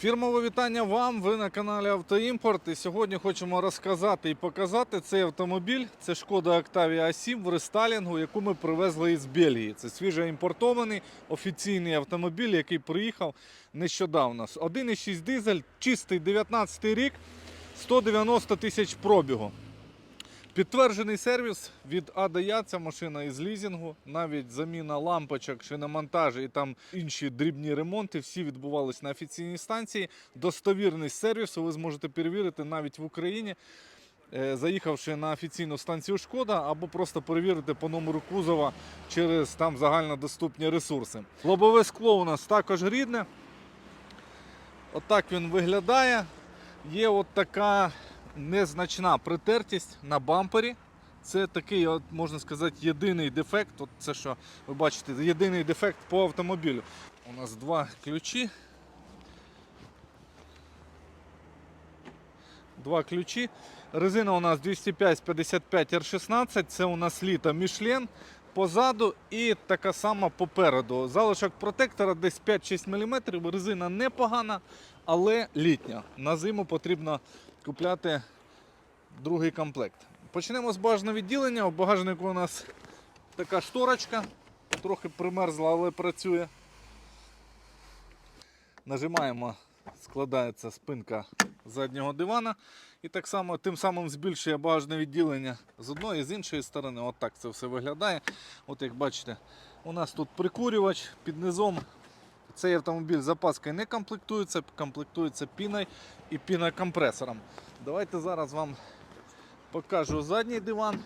Фірмове вітання вам. Ви на каналі Автоімпорт. І сьогодні хочемо розказати і показати цей автомобіль. Це шкода Octavia A7 в рестайлінгу, яку ми привезли із Бельгії. Це свіжо імпортований офіційний автомобіль, який приїхав нещодавно. 1,6 дизель, чистий 19 рік, 190 тисяч пробігу. Підтверджений сервіс від А до Я, ця машина із лізінгу, навіть заміна лампочок, шиномонтажі і там інші дрібні ремонти, всі відбувалися на офіційній станції. Достовірність сервісу ви зможете перевірити навіть в Україні, е, заїхавши на офіційну станцію Шкода, або просто перевірити по номеру кузова через там загальнодоступні ресурси. Лобове скло у нас також рідне. Отак він виглядає. Є от така незначна притертість на бампері. Це такий, от, можна сказати, єдиний дефект. От це що ви бачите, єдиний дефект по автомобілю. У нас два ключі. Два ключі. Резина у нас 205 55 R16. Це у нас літа Michelin позаду і така сама попереду. Залишок протектора десь 5-6 мм. Резина непогана, але літня. На зиму потрібно купляти другий комплект. Почнемо з багажного відділення. У багажнику у нас така шторочка, трохи примерзла, але працює. Нажимаємо, складається спинка заднього дивана. І так само тим самим збільшує багажне відділення з одної і з іншої сторони. От це все виглядає. От як бачите, у нас тут прикурювач під низом. Цей автомобіль запаскою не комплектується, комплектується піною і пінокомпресором. Давайте зараз вам покажу задній диван.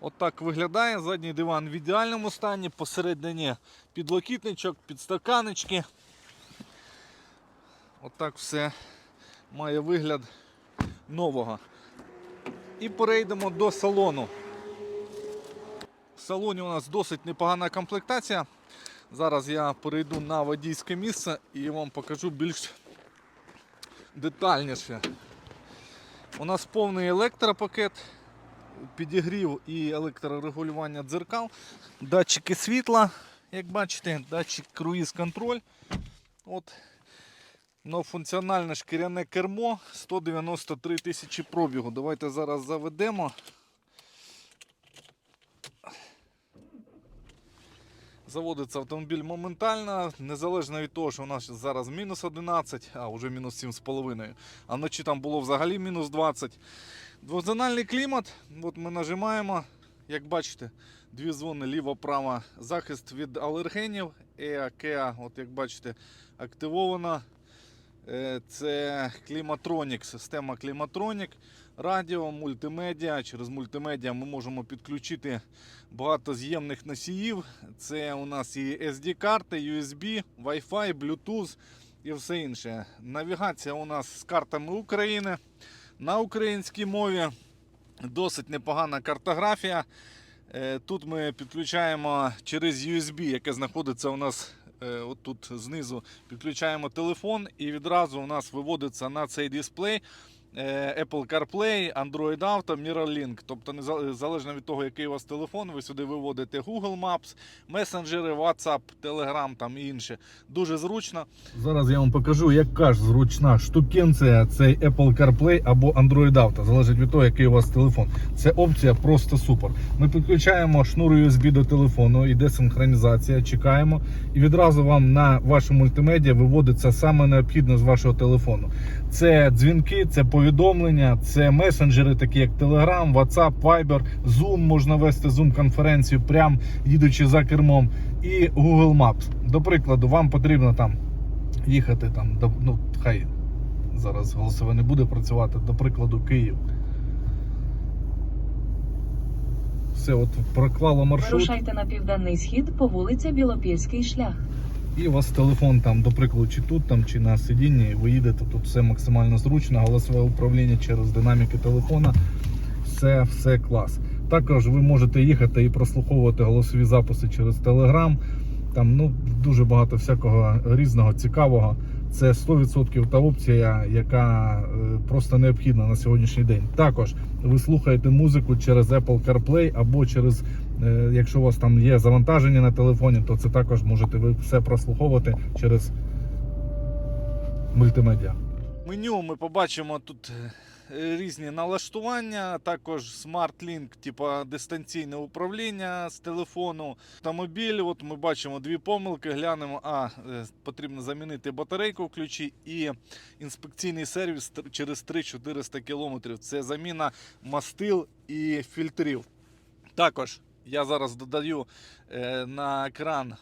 От виглядає. Задній диван в ідеальному стані. Посередині підлокітничок, підстаканечки. От так все має вигляд нового. І перейдемо до салону. Салоні у нас досить непогана комплектація. Зараз я перейду на водійське місце і вам покажу більш детальніше. У нас повний електропакет, підігрів і електрорегулювання дзеркал, датчики світла, як бачите, датчик круїз-контроль. От. Функціональне шкіряне кермо 193 тисячі пробігу. Давайте зараз заведемо. Заводиться автомобіль моментально, незалежно від того, що у нас зараз мінус 11, а вже мінус 7,5. А вночі там було взагалі мінус 20. Двозональний клімат. От ми нажимаємо, як бачите, дві зони ліво-право, захист від алергенів. EA, KEA, от як бачите, активовано. Е, Це Climatronic, система Climatronic, радіо, мультимедіа. Через мультимедіа ми можемо підключити багато з'ємних носіїв. Це у нас і SD-карти, USB, Wi-Fi, Bluetooth і все інше. Навігація у нас з картами України на українській мові. Досить непогана картографія. Е, Тут ми підключаємо через USB, яке знаходиться у нас е, отут знизу. Підключаємо телефон і відразу у нас виводиться на цей дисплей Apple CarPlay, Android Auto, MirrorLink. Тобто, незалежно від того, який у вас телефон, ви сюди виводите Google Maps, месенджери, WhatsApp, Telegram там і інше. Дуже зручно. Зараз я вам покажу, яка ж зручна штукенція цей Apple CarPlay або Android Auto. Залежить від того, який у вас телефон. Це опція просто супер. Ми підключаємо шнур USB до телефону, йде синхронізація, чекаємо, і відразу вам на ваше мультимедіа виводиться саме необхідне з вашого телефону. Це дзвінки, це повідомлення, це месенджери, такі як Telegram, WhatsApp, Viber, Zoom, можна вести Zoom-конференцію, прям їдучи за кермом, і Google Maps. До прикладу, вам потрібно там їхати там, до, ну хай зараз голосове не буде працювати, до прикладу, Київ. Все, от проклало маршрут. Рушайте на південний схід по вулиці Білопільський шлях. І у вас телефон там, до прикладу, чи тут, там, чи на сидінні, ви їдете, тут все максимально зручно, голосове управління через динаміки телефона. Все, все клас. Також ви можете їхати і прослуховувати голосові записи через Telegram. Там ну, дуже багато всякого різного цікавого. Це 100% та опція, яка е, просто необхідна на сьогоднішній день. Також ви слухаєте музику через Apple CarPlay або через, е, якщо у вас там є завантаження на телефоні, то це також можете ви все прослуховувати через мультимедіа. Меню ми побачимо тут е, різні налаштування, також SmartLink, типа дистанційне управління з телефону. Автомобіль, от ми бачимо дві помилки, глянемо, а е, потрібно замінити батарейку в ключі і інспекційний сервіс через 3-400 км. Це заміна мастил і фільтрів. Також я зараз додаю е, на екран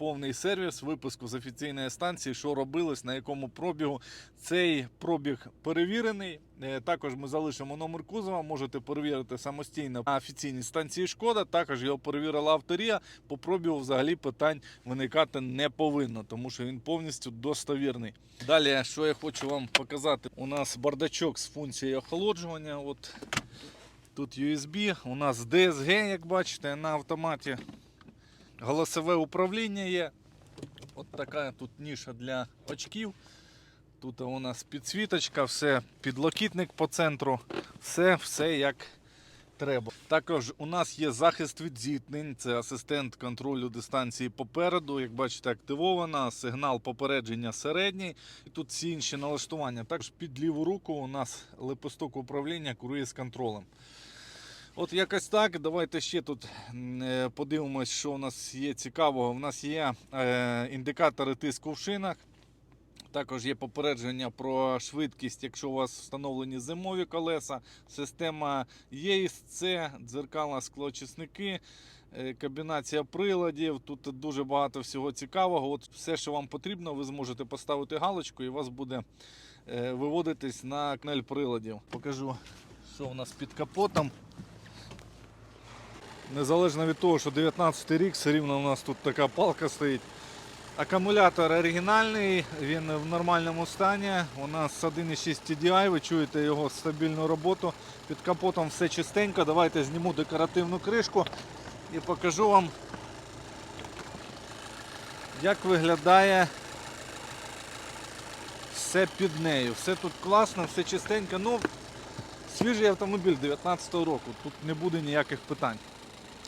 повний сервіс випуску з офіційної станції, що робилось, на якому пробігу. Цей пробіг перевірений. Е, Також ми залишимо номер кузова, можете перевірити самостійно на офіційній станції Шкода. Також його перевірила авторія. По пробігу взагалі питань виникати не повинно, тому що він повністю достовірний. Далі, що я хочу вам показати, у нас бардачок з функцією охолоджування. От Тут USB, у нас DSG, як бачите, на автоматі. Голосове управління є. От така тут ніша для очків. Тут у нас підсвіточка, все, підлокітник по центру, все, все як треба. Також у нас є захист від зіткнень, це асистент контролю дистанції попереду. Як бачите, активована, сигнал попередження середній. І тут всі інші налаштування. Також під ліву руку у нас лепесток управління круїз контролем. От якось так. Давайте ще тут е, подивимось, що у нас є цікавого. У нас є е, індикатори тиску в шинах. Також є попередження про швидкість, якщо у вас встановлені зимові колеса, система ЄСЦ, дзеркала склоочисники, е, комбінація приладів. Тут дуже багато всього цікавого. От все, що вам потрібно, ви зможете поставити галочку і у вас буде виводитись на кнель приладів. Покажу, що у нас під капотом. Незалежно від того, що 19 рік, все рівно у нас тут така палка стоїть. Акумулятор оригінальний, він в нормальному стані. У нас 1.6 TDI, ви чуєте його стабільну роботу. Під капотом все чистенько. Давайте зніму декоративну кришку і покажу вам, як виглядає все під нею. Все тут класно, все чистенько. Ну, свіжий автомобіль 19 року, тут не буде ніяких питань.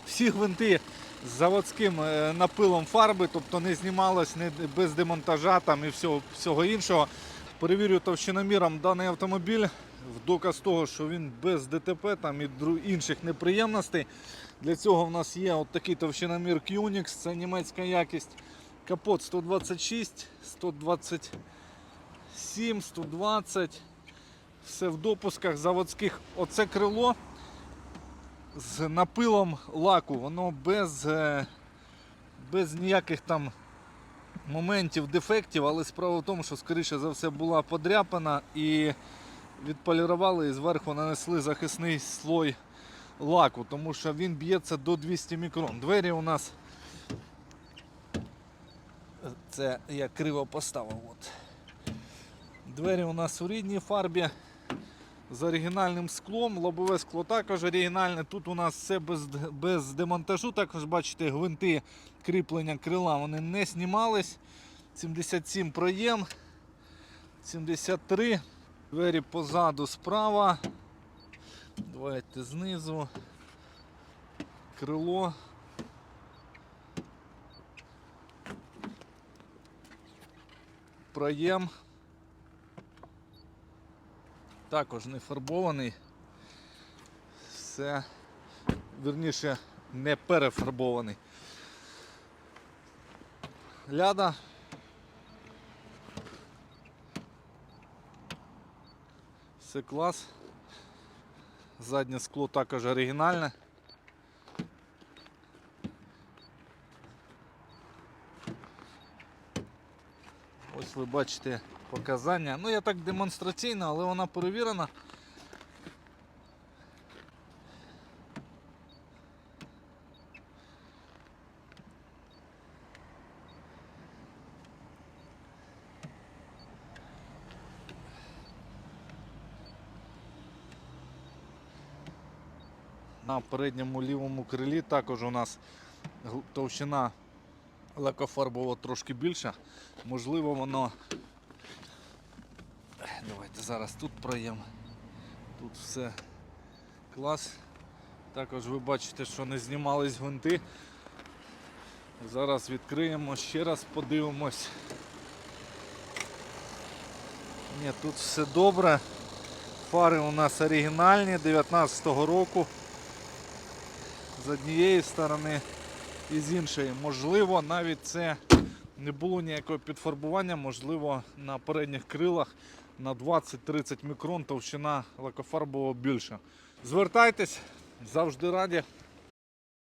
Всі гвинти з заводським е, напилом фарби, тобто не знімалось не без демонтажа там і всього, всього іншого. Перевірю товщиноміром даний автомобіль в доказ того, що він без ДТП там і інших неприємностей. Для цього в нас є от такий товщиномір Qnix, це німецька якість. Капот 126, 127, 120. Все в допусках заводських. Оце крило з напилом лаку, воно без, е, без ніяких там моментів, дефектів, але справа в тому, що скоріше за все була подряпана і відполірували і зверху нанесли захисний слой лаку, тому що він б'ється до 200 мікрон. Двері у нас. Це я криво поставив. От. Двері у нас у рідній фарбі з оригінальним склом. Лобове скло також оригінальне. Тут у нас все без, без демонтажу. Також бачите, гвинти кріплення крила вони не знімались. 77 проєм. 73. Двері позаду справа. Давайте знизу. Крило. Проєм. Також не фарбований. Все, верніше, не перефарбований. Ляда. Все клас. Заднє скло також оригінальне. Ось ви бачите показання. Ну я так демонстраційно, але вона перевірена. На передньому лівому крилі також у нас товщина лакофарбова трошки більша. Можливо, воно Давайте зараз тут проємо. Тут все клас. Також ви бачите, що не знімались гвинти. Зараз відкриємо, ще раз подивимось. Ні, тут все добре. Фари у нас оригінальні 19-го року. З однієї сторони і з іншої. Можливо, навіть це не було ніякого підфарбування, можливо, на передніх крилах на 20-30 мікрон товщина лакофарбового більша. Звертайтесь, завжди раді.